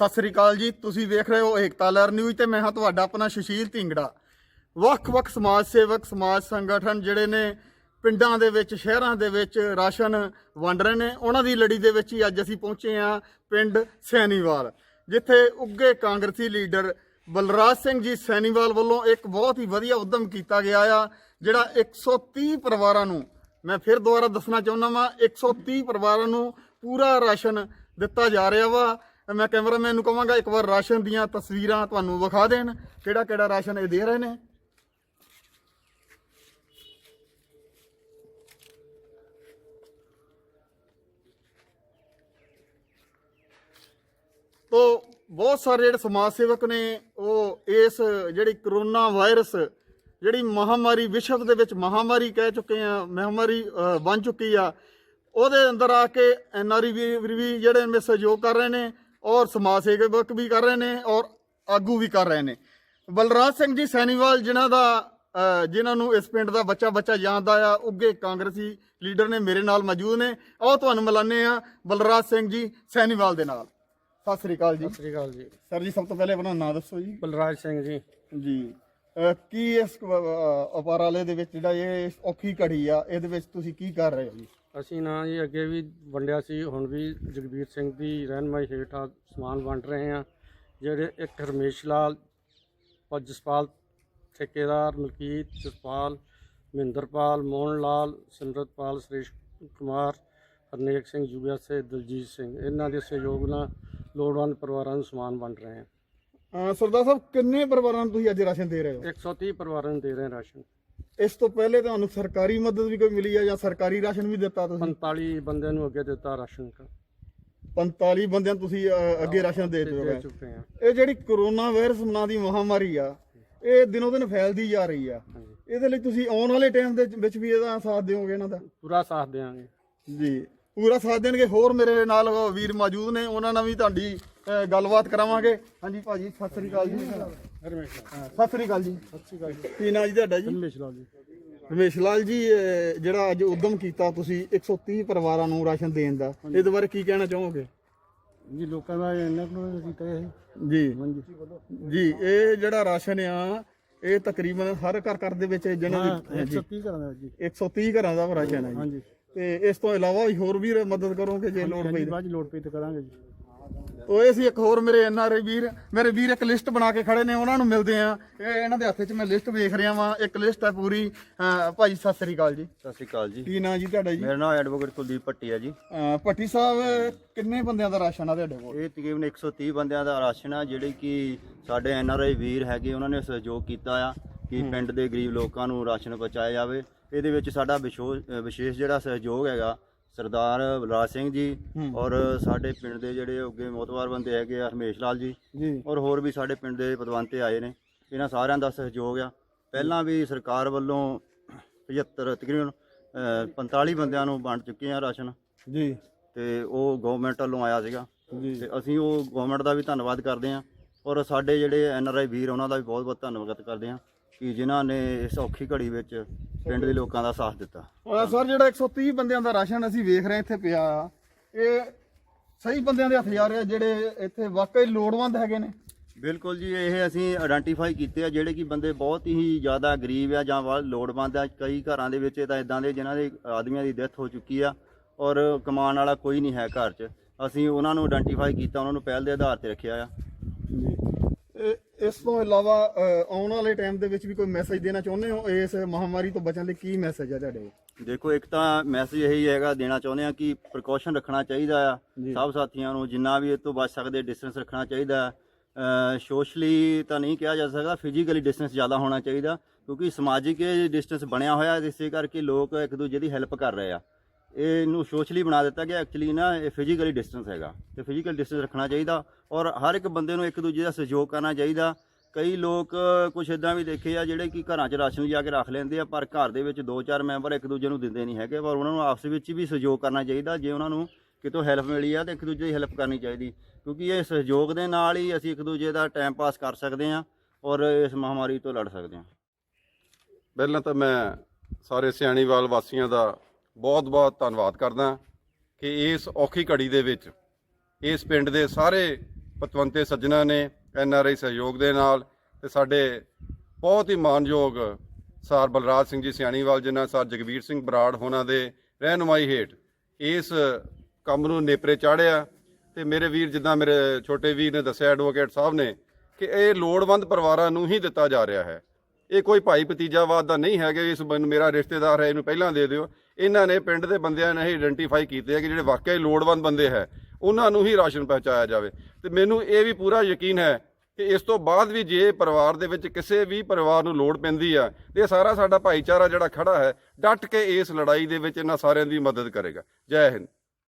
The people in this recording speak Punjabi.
ਸਤਿ ਸ੍ਰੀ ਅਕਾਲ ਜੀ। ਤੁਸੀਂ ਵੇਖ ਰਹੇ ਹੋ ਏਕਤਾ ਲਹਿਰ ਨਿਊਜ਼ ਤੇ ਮੈਂ ਹਾਂ ਤੁਹਾਡਾ ਆਪਣਾ ਸੁਸ਼ੀਲ ਢਿੰਗੜਾ। ਵੱਖ-ਵੱਖ ਸਮਾਜ ਸੇਵਕ, ਸਮਾਜ ਸੰਗਠਨ ਜਿਹੜੇ ਨੇ ਪਿੰਡਾਂ ਦੇ ਵਿੱਚ, ਸ਼ਹਿਰਾਂ ਦੇ ਵਿੱਚ ਰਾਸ਼ਨ ਵੰਡ ਰਹੇ ਨੇ। ਉਹਨਾਂ ਦੀ ਲੜੀ ਦੇ ਵਿੱਚ ਹੀ ਅੱਜ ਅਸੀਂ ਪਹੁੰਚੇ ਹਾਂ ਪਿੰਡ ਸੈਨੀਵਾਲ, ਜਿੱਥੇ ਉੱਗੇ ਕਾਂਗਰਸੀ ਲੀਡਰ ਬਲਰਾਜ ਸਿੰਘ ਜੀ ਸੈਨੀਵਾਲ ਵੱਲੋਂ ਇੱਕ ਬਹੁਤ ਹੀ ਵਧੀਆ ਉਦਮ ਕੀਤਾ ਗਿਆ ਆ, ਜਿਹੜਾ 130 ਪਰਿਵਾਰਾਂ ਨੂੰ ਮੈਂ ਫਿਰ ਦੁਬਾਰਾ ਦੱਸਣਾ ਚਾਹੁੰਦਾ ਵਾਂ 130 ਪਰਿਵਾਰਾਂ ਨੂੰ ਪੂਰਾ ਰਾਸ਼ਨ ਦਿੱਤਾ ਜਾ ਰਿਹਾ ਵਾ। ਮੈਂ ਕੈਮਰਾਮੈਨ ਨੂੰ ਕਹਾਂਗਾ, ਇੱਕ ਵਾਰ ਰਾਸ਼ਨ ਦੀਆਂ ਤਸਵੀਰਾਂ ਤੁਹਾਨੂੰ ਵਿਖਾ ਦੇਣ, ਕਿਹੜਾ ਕਿਹੜਾ ਰਾਸ਼ਨ ਇਹ ਦੇ ਰਹੇ ਨੇ। ਤੋ, ਬਹੁਤ ਸਾਰੇ ਜਿਹੜੇ ਸਮਾਜ ਸੇਵਕ ਨੇ, ਉਹ ਇਸ ਜਿਹੜੀ ਕਰੋਨਾ ਵਾਇਰਸ, ਜਿਹੜੀ ਮਹਾਮਾਰੀ, ਵਿਸ਼ਵ ਦੇ ਵਿੱਚ ਮਹਾਮਾਰੀ ਕਹਿ ਚੁੱਕੇ ਆ, ਮਹਾਮਾਰੀ ਬਣ ਚੁੱਕੀ ਆ, ਉਹਦੇ ਅੰਦਰ ਆ ਕੇ ਐਨਆਰਈ ਵੀ ਵੀ ਜਿਹੜੇ ਨੇ ਸਹਿਯੋਗ ਕਰ ਰਹੇ ਨੇ ਔਰ ਸਮਾਜ ਸੇਵਕ ਵੀ ਕਰ ਰਹੇ ਨੇ ਔਰ ਆਗੂ ਵੀ ਕਰ ਰਹੇ ਨੇ। ਬਲਰਾਜ ਸਿੰਘ ਜੀ ਸੈਨੀਵਾਲ ਜਿਨ੍ਹਾਂ ਦਾ ਜਿਨ੍ਹਾਂ ਨੂੰ ਇਸ ਪਿੰਡ ਦਾ ਬੱਚਾ ਬੱਚਾ ਜਾਣਦਾ ਆ ਉੱਗੇ ਕਾਂਗਰਸੀ ਲੀਡਰ ਨੇ ਮੇਰੇ ਨਾਲ ਮੌਜੂਦ ਨੇ। ਆਓ ਤੁਹਾਨੂੰ ਮਿਲਾਨੇ ਆ ਬਲਰਾਜ ਸਿੰਘ ਜੀ ਸੈਨੀਵਾਲ ਦੇ ਨਾਲ। ਸਤਿ ਸ੍ਰੀ ਅਕਾਲ ਜੀ। ਸਤਿ ਸ੍ਰੀ ਅਕਾਲ ਜੀ। ਸਰ ਜੀ ਸਭ ਤੋਂ ਪਹਿਲੇ ਆਪਣਾ ਨਾਮ ਦੱਸੋ ਜੀ। ਬਲਰਾਜ ਸਿੰਘ ਜੀ। ਜੀ। ਕੀ ਇਸ ਅਹ, ਉਪਰਾਲੇ ਦੇ ਵਿੱਚ ਜਿਹੜਾ ਇਹ ਔਖੀ ਘੜੀ ਆ ਇਹਦੇ ਵਿੱਚ ਤੁਸੀਂ ਕੀ ਕਰ ਰਹੇ ਹੋ ਜੀ? ਅਸੀਂ ਨਾ ਜੀ ਅੱਗੇ ਵੀ ਵੰਡਿਆ ਸੀ ਹੁਣ ਵੀ ਜਗਬੀਰ ਸਿੰਘ ਦੀ ਰਹਿਨਮਾਈ ਹੇਠ ਆ ਸਮਾਨ ਵੰਡ ਰਹੇ ਹਾਂ। ਜਿਹੜੇ ਇੱਕ ਹਰਮੇਸ਼ ਲਾਲ ਔਰ ਜਸਪਾਲ ਠੇਕੇਦਾਰ ਮਲਕੀਤ ਜਸਪਾਲ ਮਹਿੰਦਰਪਾਲ ਮੋਹਨ ਲਾਲ ਸਿਮਰਤਪਾਲ ਸੁਰੇਸ਼ ਕੁਮਾਰ ਹਰਨੇਕ ਸਿੰਘ ਜੁਗਿਆ ਸੇ ਦਲਜੀਤ ਸਿੰਘ ਇਹਨਾਂ ਦੇ ਸਹਿਯੋਗ ਨਾਲ ਲੋੜਵੰਦ ਪਰਿਵਾਰਾਂ ਨੂੰ ਸਮਾਨ ਵੰਡ ਰਹੇ ਹਾਂ। ਅਹ, ਸਰਦਾਰ ਸਾਹਿਬ ਕਿੰਨੇ ਪਰਿਵਾਰਾਂ ਨੂੰ ਤੁਸੀਂ ਅੱਜ ਰਾਸ਼ਨ ਦੇ ਰਹੇ ਹੋ? 130 ਪਰਿਵਾਰਾਂ ਨੂੰ ਦੇ ਰਹੇ ਹਾਂ ਰਾਸ਼ਨ। ਇਸ ਤੋਂ ਪਹਿਲੇ ਤੁਹਾਨੂੰ ਸਰਕਾਰੀ ਮਦਦ ਵੀ ਕੋਈ ਮਿਲੀ ਆ ਜਾਂ ਸਰਕਾਰੀ ਰਾਸ਼ਨ ਵੀ ਦਿੱਤਾ ਤੁਸੀਂ? 45 ਬੰਦਿਆਂ ਨੂੰ ਅੱਗੇ ਦਿੱਤਾ ਰਾਸ਼ਨ ਕਾ 45 ਬੰਦਿਆਂ ਨੂੰ ਤੁਸੀਂ ਅੱਗੇ ਰਾਸ਼ਨ ਦੇ ਚੁੱਕੇ ਹਾਂ। ਇਹ ਜਿਹੜੀ ਕਰੋਨਾ ਵਾਇਰਸ ਨਾਂ ਦੀ ਮਹਾਮਾਰੀ ਆ ਇਹ ਦਿਨੋਂ ਦਿਨ ਫੈਲਦੀ ਜਾ ਰਹੀ ਆ। ਹਾਂਜੀ। ਇਹਦੇ ਲਈ ਤੁਸੀਂ ਆਉਣ ਵਾਲੇ ਟਾਈਮ ਦੇ ਵਿੱਚ ਵੀ ਇਹਦਾ ਸਾਥ ਦਿਓਗੇ ਇਹਨਾਂ ਦਾ? ਪੂਰਾ ਸਾਥ ਦੇਵਾਂਗੇ ਜੀ। ਪੂਰਾ ਸਾਥ ਦੇਣਗੇ। ਹੋਰ ਮੇਰੇ ਨਾਲ ਵੀਰ ਮੌਜੂਦ ਨੇ ਉਹਨਾਂ ਨਾਲ ਵੀ ਤੁਹਾਡੀ ਗੱਲਬਾਤ ਕਰਾਵਾਂਗੇ। ਹਾਂਜੀ ਭਾਜੀ ਸਤਿ ਸ੍ਰੀ ਅਕਾਲ ਜੀ। ਸਤਿ ਸ੍ਰੀ ਅਕਾਲ ਜੀ ਸਤਿ ਸ਼੍ਰੀ ਅਕਾਲ ਜੀ। ਕੀ ਨਾਂ ਜੀ ਤੁਹਾਡਾ ਜੀ? ਹਰਮੇਸ਼ ਲਾਲ ਜੀ। ਰਮੇਸ਼ ਲਾਲ ਜੀ ਜਿਹੜਾ ਅੱਜ ਉਦਮ ਕੀਤਾ ਤੁਸੀਂ 130 ਪਰਿਵਾਰਾਂ ਨੂੰ ਰਾਸ਼ਨ ਦੇਣ ਦਾ ਇਹਦੇ ਬਾਰੇ ਕੀ ਕਹਿਣਾ ਚਾਹੋਗੇ? ਜੀ ਲੋਕਾਂ ਦਾ ਇੰਨਾ ਕੁ ਕੀਤਾ ਹੈ ਜੀ। ਜੀ ਇਹ ਜਿਹੜਾ ਰਾਸ਼ਨ ਆ ਇਹ ਤਕਰੀਬਨ ਹਰ ਘਰ ਘਰ ਦੇ ਵਿੱਚ ਜਿਹਨਾਂ ਦੀ ਜੀ 130 ਕਰਾਂ ਦਾ ਜੀ। 130 ਘਰਾਂ ਦਾ ਰਾਸ਼ਨ ਹੈ ਜੀ। ਹਾਂਜੀ। ਤੇ ਇਸ ਤੋਂ ਇਲਾਵਾ ਵੀ ਹੋਰ ਵੀ ਮਦਦ ਕਰੋਗੇ ਜੇ ਲੋੜ ਪਈ ਤਾਂ। ਬਾਅਦ ਚ ਲੋੜ ਪਈ ਤੇ ਕਰਾਂਗੇ ਜੀ। ਉਹ ਇਹ ਸੀ ਇੱਕ ਹੋਰ ਮੇਰੇ ਐਨਆਰਆਈ ਵੀਰ ਮੇਰੇ ਵੀਰ ਇੱਕ ਲਿਸਟ ਬਣਾ ਕੇ ਖੜੇ ਨੇ ਉਹਨਾਂ ਨੂੰ ਮਿਲਦੇ ਆ ਇਹ ਇਹਨਾਂ ਦੇ ਹੱਥ 'ਚ ਮੈਂ ਲਿਸਟ ਵੇਖ ਰਿਹਾ ਵਾਂ। ਇੱਕ ਲਿਸਟ ਹੈ ਪੂਰੀ ਅਹ ਭਾਈ ਸਤਿ ਸ੍ਰੀ ਅਕਾਲ ਜੀ। ਸਤਿ ਸ਼੍ਰੀ ਅਕਾਲ ਜੀ। ਕੀ ਨਾਂ ਜੀ ਤੁਹਾਡਾ ਜੀ? ਮੇਰਾ ਨਾਮ ਐਡਵੋਕੇਟ ਕੁਲਦੀਪ ਭੱਟੀ ਹੈ ਜੀ। ਅਹ ਭੱਟੀ ਸਾਹਿਬ ਕਿੰਨੇ ਬੰਦਿਆਂ ਦਾ ਰਾਸ਼ਨ ਆ ਤੁਹਾਡੇ ਕੋਲ? ਇਹ ਤਕਰੀਬਨ 130 ਬੰਦਿਆਂ ਦਾ ਰਾਸ਼ਨ ਆ ਜਿਹੜੇ ਕਿ ਸਾਡੇ ਐਨ ਆਰ ਆਈ ਵੀਰ ਹੈਗੇ ਉਹਨਾਂ ਨੇ ਸਹਿਯੋਗ ਕੀਤਾ ਆ ਕਿ ਪਿੰਡ ਦੇ ਗਰੀਬ ਲੋਕਾਂ ਨੂੰ ਰਾਸ਼ਨ ਪਹੁੰਚਾਇਆ ਜਾਵੇ। ਇਹਦੇ ਵਿੱਚ ਸਾਡਾ ਵਿਸ਼ੋ- ਵਿਸ਼ੇਸ਼ ਜਿਹੜਾ ਸਹਿਯੋਗ ਹੈਗਾ ਸਰਦਾਰ ਬਲਰਾਜ ਸਿੰਘ ਜੀ ਔਰ ਸਾਡੇ ਪਿੰਡ ਦੇ ਜਿਹੜੇ ਅੱਗੇ ਮੋਤਵਾਰ ਬੰਦੇ ਹੈਗੇ ਆ ਹਰਮੇਸ਼ ਲਾਲ ਜੀ ਜੀ। ਔਰ ਹੋਰ ਵੀ ਸਾਡੇ ਪਿੰਡ ਦੇ ਪਦਵੰਤੇ ਆਏ ਨੇ। ਇਹਨਾਂ ਸਾਰਿਆਂ ਦਾ ਸਹਿਯੋਗ ਆ। ਪਹਿਲਾਂ ਵੀ ਸਰਕਾਰ ਵੱਲੋਂ 75 ਤਕਰੀਬਨ ਅਹ 45 ਬੰਦਿਆਂ ਨੂੰ ਵੰਡ ਚੁੱਕੇ ਆ ਰਾਸ਼ਨ। ਜੀ। ਤੇ ਉਹ ਗਵਰਨਮੈਂਟ ਵੱਲੋਂ ਆਇਆ ਸੀਗਾ। ਜੀ। ਤੇ ਅਸੀਂ ਉਹ ਗਵਰਨਮੈਂਟ ਦਾ ਵੀ ਧੰਨਵਾਦ ਕਰਦੇ ਹਾਂ ਔਰ ਸਾਡੇ ਜਿਹੜੇ ਐਨ ਆਰ ਆਈ ਵੀਰ ਉਹਨਾਂ ਦਾ ਵੀ ਬਹੁਤ ਬਹੁਤ ਧੰਨਵਾਦ ਕਰਦੇ ਹਾਂ ਕਿ ਜਿਨ੍ਹਾਂ ਨੇ ਇਸ ਔਖੀ ਘੜੀ ਵਿੱਚ ਪਿੰਡ ਦੇ ਲੋਕਾਂ ਦਾ ਸਾਥ ਦਿੱਤਾ। ਔਰ ਸਰ ਜਿਹੜਾ 130 ਬੰਦਿਆਂ ਦਾ ਰਾਸ਼ਨ ਅਸੀਂ ਵੇਖ ਰਹੇ ਇੱਥੇ ਪਿਆ ਆ ਇਹ ਸਹੀ ਬੰਦਿਆਂ ਦੇ ਹੱਥ ਜਾ ਰਿਹਾ ਜਿਹੜੇ ਇੱਥੇ ਵਾਕਈ ਲੋੜਵੰਦ ਹੈਗੇ ਨੇ। ਬਿਲਕੁਲ ਜੀ ਇਹ ਅਸੀਂ ਆਇਡੈਂਟੀਫਾਈ ਕੀਤੇ ਆ ਜਿਹੜੇ ਕਿ ਬੰਦੇ ਬਹੁਤ ਹੀ ਜ਼ਿਆਦਾ ਗਰੀਬ ਆ ਜਾਂ ਲੋੜਵੰਦ ਆ। ਕਈ ਘਰਾਂ ਦੇ ਵਿੱਚ ਤਾਂ ਇਦਾਂ ਦੇ ਜਿਨ੍ਹਾਂ ਦੇ ਆਦਮੀਆਂ ਦੀ ਡੈਥ ਹੋ ਚੁੱਕੀ ਆ ਔਰ ਕਮਾਉਣ ਵਾਲਾ ਕੋਈ ਨਹੀਂ ਹੈ ਘਰ 'ਚ। ਅਸੀਂ ਉਹਨਾਂ ਨੂੰ ਆਇਡੈਂਟੀਫਾਈ ਕੀਤਾ ਉਹਨਾਂ ਨੂੰ ਪਹਿਲ ਦੇ ਆਧਾਰ ਤੇ ਰੱਖਿਆ ਆ। ਜੀ। ਇਸ ਤੋਂ ਇਲਾਵਾ ਅ, ਆਉਣ ਵਾਲੇ ਟਾਈਮ ਦੇ ਵਿੱਚ ਵੀ ਕੋਈ ਮੈਸੇਜ ਦੇਣਾ ਚਾਹੁੰਦੇ ਹੋ? ਇਸ ਮਹਾਮਾਰੀ ਤੋਂ ਬਚਣ ਲਈ ਕੀ ਮੈਸੇਜ ਹੈ ਤੁਹਾਡੇ? ਦੇਖੋ ਇੱਕ ਤਾਂ ਮੈਸੇਜ ਇਹੀ ਹੈਗਾ ਦੇਣਾ ਚਾਹੁੰਦੇ ਆ ਕਿ ਪ੍ਰੀਕਾਸ਼ਨ ਰੱਖਣਾ ਚਾਹੀਦਾ ਆ। ਸਭ ਸਾਥੀਆਂ ਨੂੰ ਜਿੰਨਾ ਵੀ ਇਹ ਤੋਂ ਬਚ ਸਕਦੇ ਡਿਸਟੈਂਸ ਰੱਖਣਾ ਚਾਹੀਦਾ। ਸੋਸ਼ਲੀ ਤਾਂ ਨਹੀਂ ਕਿਹਾ ਜਾ ਸਕਦਾ ਫਿਜ਼ੀਕਲੀ ਡਿਸਟੈਂਸ ਜ਼ਿਆਦਾ ਹੋਣਾ ਚਾਹੀਦਾ ਕਿਉਂਕਿ ਸਮਾਜਿਕ ਡਿਸਟੈਂਸ ਬਣਿਆ ਹੋਇਆ ਇਸੇ ਕਰਕੇ ਲੋਕ ਇੱਕ ਦੂਜੇ ਦੀ ਹੈਲਪ ਕਰ ਰਹੇ ਆ। ਇਹਨੂੰ ਸੋਸ਼ਲੀ ਬਣਾ ਦਿੱਤਾ ਗਿਆ। ਐਕਚੁਅਲੀ ਨਾ, ਇਹ ਫਿਜ਼ੀਕਲੀ ਡਿਸਟੈਂਸ ਹੈਗਾ। ਤੇ ਫਿਜ਼ੀਕਲ ਡਿਸਟੈਂਸ ਰੱਖਣਾ ਚਾਹੀਦਾ ਔਰ ਹਰ ਇੱਕ ਬੰਦੇ ਨੂੰ ਇੱਕ ਦੂਜੇ ਦਾ ਸਹਿਯੋਗ ਕਰਨਾ ਚਾਹੀਦਾ। ਕਈ ਲੋਕ ਕੁਝ ਇਦਾਂ ਵੀ ਦੇਖੇ ਆ, ਜਿਹੜੇ ਕਿ ਘਰਾਂ 'ਚ ਰਾਸ਼ਨ ਲਿਜਾ ਕੇ ਰੱਖ ਲੈਂਦੇ ਆ, ਪਰ ਘਰ ਦੇ ਵਿੱਚ ਦੋ ਚਾਰ ਮੈਂਬਰ ਇੱਕ ਦੂਜੇ ਨੂੰ ਦਿੰਦੇ ਨਹੀਂ ਹੈਗੇ। ਪਰ ਉਹਨਾਂ ਨੂੰ ਆਪਸ ਵਿੱਚ ਵੀ ਸਹਿਯੋਗ ਕਰਨਾ ਚਾਹੀਦਾ, ਜੇ ਉਹਨਾਂ ਨੂੰ ਕਿਤੋਂ ਹੈਲਪ ਮਿਲੀ ਆ ਤੇ ਇੱਕ ਦੂਜੇ ਦੀ ਹੈਲਪ ਕਰਨੀ ਚਾਹੀਦੀ। ਕਿਉਂਕਿ ਇਹ ਸਹਿਯੋਗ ਦੇ ਨਾਲ ਹੀ ਅਸੀਂ ਇੱਕ ਦੂਜੇ ਦਾ ਟਾਈਮ ਪਾਸ ਕਰ ਸਕਦੇ ਹਾਂ ਔਰ ਇਸ ਮਹਾਮਾਰੀ ਤੋਂ ਲੜ ਸਕਦੇ ਹਾਂ ਪਹਿਲਾਂ ਤਾਂ ਮੈਂ ਸਾਰੇ ਸਿਆਣੀਵਾਲ ਵਾਸੀਆਂ ਦਾ ਬਹੁਤ-ਬਹੁਤ ਧੰਨਵਾਦ ਕਰਦਾ ਕਿ ਇਸ ਔਖੀ ਘੜੀ ਦੇ ਵਿੱਚ ਇਸ ਪਿੰਡ ਦੇ ਸਾਰੇ ਪਤਵੰਤੇ ਸੱਜਣਾ ਨੇ ਐਨ ਆਰ ਆਈ ਸਹਿਯੋਗ ਦੇ ਨਾਲ ਤੇ ਸਾਡੇ ਬਹੁਤ ਹੀ ਮਾਨਯੋਗ ਸਰ ਬਲਰਾਜ ਸਿੰਘ ਜੀ ਸਿਆਣੀਵਾਲ, ਜਿਨ੍ਹਾਂ ਸਰ ਜਗਵੀਰ ਸਿੰਘ ਬਰਾੜ ਹੋਣਾ ਦੇ ਰਹਿਨੁਮਾਈ ਹੇਠ ਇਸ ਕੰਮ ਨੂੰ ਨੇਪਰੇ ਚਾੜਿਆ। ਤੇ ਮੇਰੇ ਵੀਰ, ਜਿੱਦਾਂ ਮੇਰੇ ਛੋਟੇ ਵੀਰ ਨੇ ਦੱਸਿਆ ਐਡਵੋਕੇਟ ਸਾਹਿਬ ਨੇ, ਕਿ ਇਹ ਲੋੜਵੰਦ ਪਰਿਵਾਰਾਂ ਨੂੰ ਹੀ ਦਿੱਤਾ ਜਾ ਰਿਹਾ ਹੈ। ਇਹ ਕੋਈ ਭਾਈ ਭਤੀਜਾਵਾਦ ਦਾ ਨਹੀਂ ਹੈਗਾ, ਇਸ ਮੇਰਾ ਰਿਸ਼ਤੇਦਾਰ ਹੈ, ਇਹਨੂੰ ਪਹਿਲਾਂ ਦੇ ਦਿਓ। ਇਹਨਾਂ ਨੇ ਪਿੰਡ ਦੇ ਬੰਦਿਆਂ ਨੇ ਇਹ ਆਇਡੈਂਟੀਫਾਈ ਕੀਤੇ ਆ ਕਿ ਜਿਹੜੇ ਵਾਕਈ ਲੋੜਵੰਦ ਬੰਦੇ ਹੈ, ਉਹਨਾਂ ਨੂੰ ਹੀ ਰਾਸ਼ਨ ਪਹੁੰਚਾਇਆ ਜਾਵੇ। ਤੇ ਮੈਨੂੰ ਇਹ ਵੀ ਪੂਰਾ ਯਕੀਨ ਹੈ ਕਿ ਇਸ ਤੋਂ ਬਾਅਦ ਵੀ ਜੇ ਪਰਿਵਾਰ ਦੇ ਵਿੱਚ ਕਿਸੇ ਵੀ ਪਰਿਵਾਰ ਨੂੰ ਲੋੜ ਪੈਂਦੀ ਆ, ਤੇ ਇਹ ਸਾਰਾ ਸਾਡਾ ਭਾਈਚਾਰਾ ਜਿਹੜਾ ਖੜਾ ਹੈ, ਡਟ ਕੇ ਇਸ ਲੜਾਈ ਦੇ ਵਿੱਚ ਇਹਨਾਂ ਸਾਰਿਆਂ ਦੀ ਮਦਦ ਕਰੇਗਾ। ਜੈ ਹਿੰਦ।